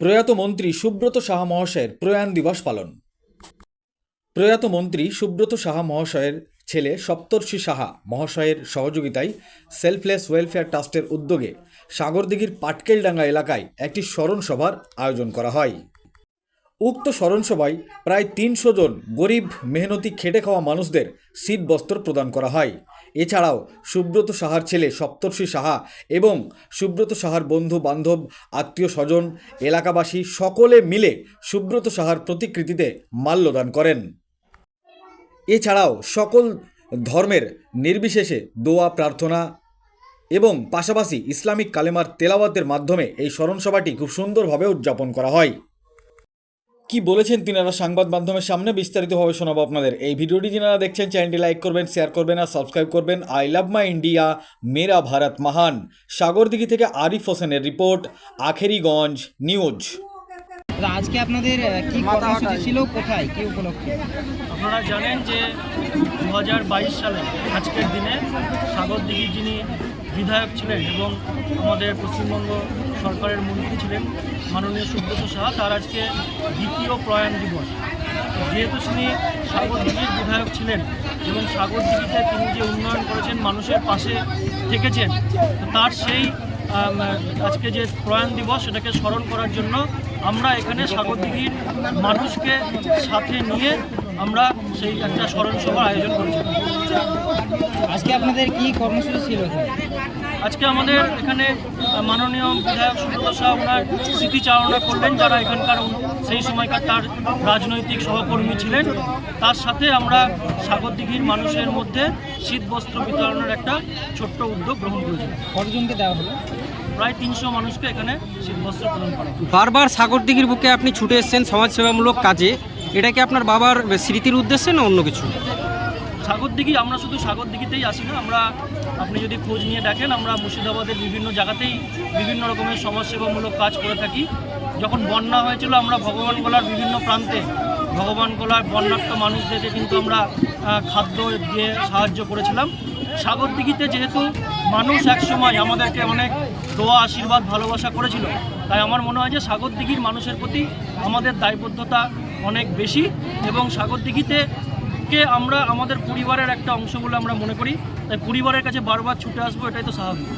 প্রয়াত মন্ত্রী সুব্রত সাহা মহাশয়ের প্রয়াণ দিবস পালন। প্রয়াত মন্ত্রী সুব্রত সাহা মহাশয়ের ছেলে সপ্তর্ষি সাহা মহাশয়ের সহযোগিতায় সেলফলেস ওয়েলফেয়ার ট্রাস্টের উদ্যোগে সাগরদিঘির পাটকেলডাঙ্গা এলাকায় একটি স্মরণ সভার আয়োজন করা হয়। উক্ত স্মরণসভায় প্রায় তিনশো জন গরিব, মেহনতি, খেটে খাওয়া মানুষদের শীত বস্ত্র প্রদান করা হয়। এছাড়াও সুব্রত সাহার ছেলে সপ্তর্ষি সাহা এবং সুব্রত সাহার বন্ধু, বান্ধব, আত্মীয় স্বজন, এলাকাবাসী সকলে মিলে সুব্রত সাহার প্রতিকৃতিতে মাল্যদান করেন। এছাড়াও সকল ধর্মের নির্বিশেষে দোয়া, প্রার্থনা এবং পাশাপাশি ইসলামিক কালেমার তেলাওয়াতের মাধ্যমে এই স্মরণসভাটি খুব সুন্দরভাবে উদযাপন করা হয়। কি বলেছেন তিনারা সংবাদ মাধ্যমের সামনে বিস্তারিতভাবে শোনাবো আপনাদের। এই ভিডিওটি যারা দেখছেন চ্যানেলটি লাইক করবেন শেয়ার করবেন আর সাবস্ক্রাইব করবেন। আই লাভ মাই ইন্ডিয়া মেরা ভারত মহান সাগরদিঘি থেকে আরিফ হোসেনের রিপোর্ট আখেরিগঞ্জ নিউজ। আজকে আপনাদের কি কর্মসূচি ছিল কোথায়? কি উপলক্ষে? আপনারা জানেন যে দু হাজার বাইশ সালে আজকের দিনে সাগরদিঘির যিনি বিধায়ক ছিলেন এবং আমাদের পশ্চিমবঙ্গ সরকারের মন্ত্রী ছিলেন মাননীয় সুব্রত সাহা, তার আজকে দ্বিতীয় প্রয়াণ দিবস। যেহেতু তিনি সাগরদিঘির বিধায়ক ছিলেন এবং সাগরদিঘিতে তিনি যে উন্নয়ন করেছেন, মানুষের পাশে থেকেছেন, তার সেই আজকে যে প্রয়াণ দিবস, সেটাকে স্মরণ করার জন্য আমরা এখানে সাগরদিঘির মানুষকে সাথে নিয়ে আমরা সেই একটা স্মরণ সভার আয়োজন করেছি। আজকে আপনাদের কি কর্মসূচি ছিল আজকে আমাদের এখানে মাননীয় বিধায়ক সুব্রত শাহ ওনার স্মৃতিচারণা করলেন যারা এখানকার সেই সময়কার তার রাজনৈতিক সহকর্মী ছিলেন। তার সাথে আমরা সাগরদিঘির মানুষের মধ্যে শীত বস্ত্র বিতরণের একটা ছোট্ট উদ্যোগ গ্রহণ করেছিলাম কতজনকে দেওয়া হলো? প্রায় তিনশো মানুষকে এখানে শীত বস্ত্র প্রদান করা। বারবার সাগরদিঘির বুকে আপনি ছুটে এসেছেন সমাজসেবামূলক কাজে। এটা কি আপনার বাবার স্মৃতির উদ্দেশ্যে না অন্য কিছু? সাগরদিঘি, আমরা শুধু সাগরদিঘিতেই আসি না, আমরা আপনি যদি খোঁজ নিয়ে দেখেন, আমরা মুর্শিদাবাদের বিভিন্ন জায়গাতেই বিভিন্ন রকমের সমাজসেবামূলক কাজ করে থাকি। যখন বন্যা হয়েছিল, আমরা ভগবান গোলার বিভিন্ন প্রান্তে, ভগবান গোলার বন্যার্থ মানুষদেরকে কিন্তু আমরা খাদ্য দিয়ে সাহায্য করেছিলাম। সাগরদিঘিতে যেহেতু মানুষ একসময় আমাদেরকে অনেক দোয়া, আশীর্বাদ, ভালোবাসা করেছিল, তাই আমার মনে হয় যে সাগরদিঘির মানুষের প্রতি আমাদের দায়বদ্ধতা অনেক বেশি এবং সাগরদিঘিতে কে আমরা আমাদের পরিবারের একটা অংশ বলে আমরা মনে করি। তাই পরিবারের কাছে বারবার ছুটে আসব, এটাই তো স্বাভাবিক।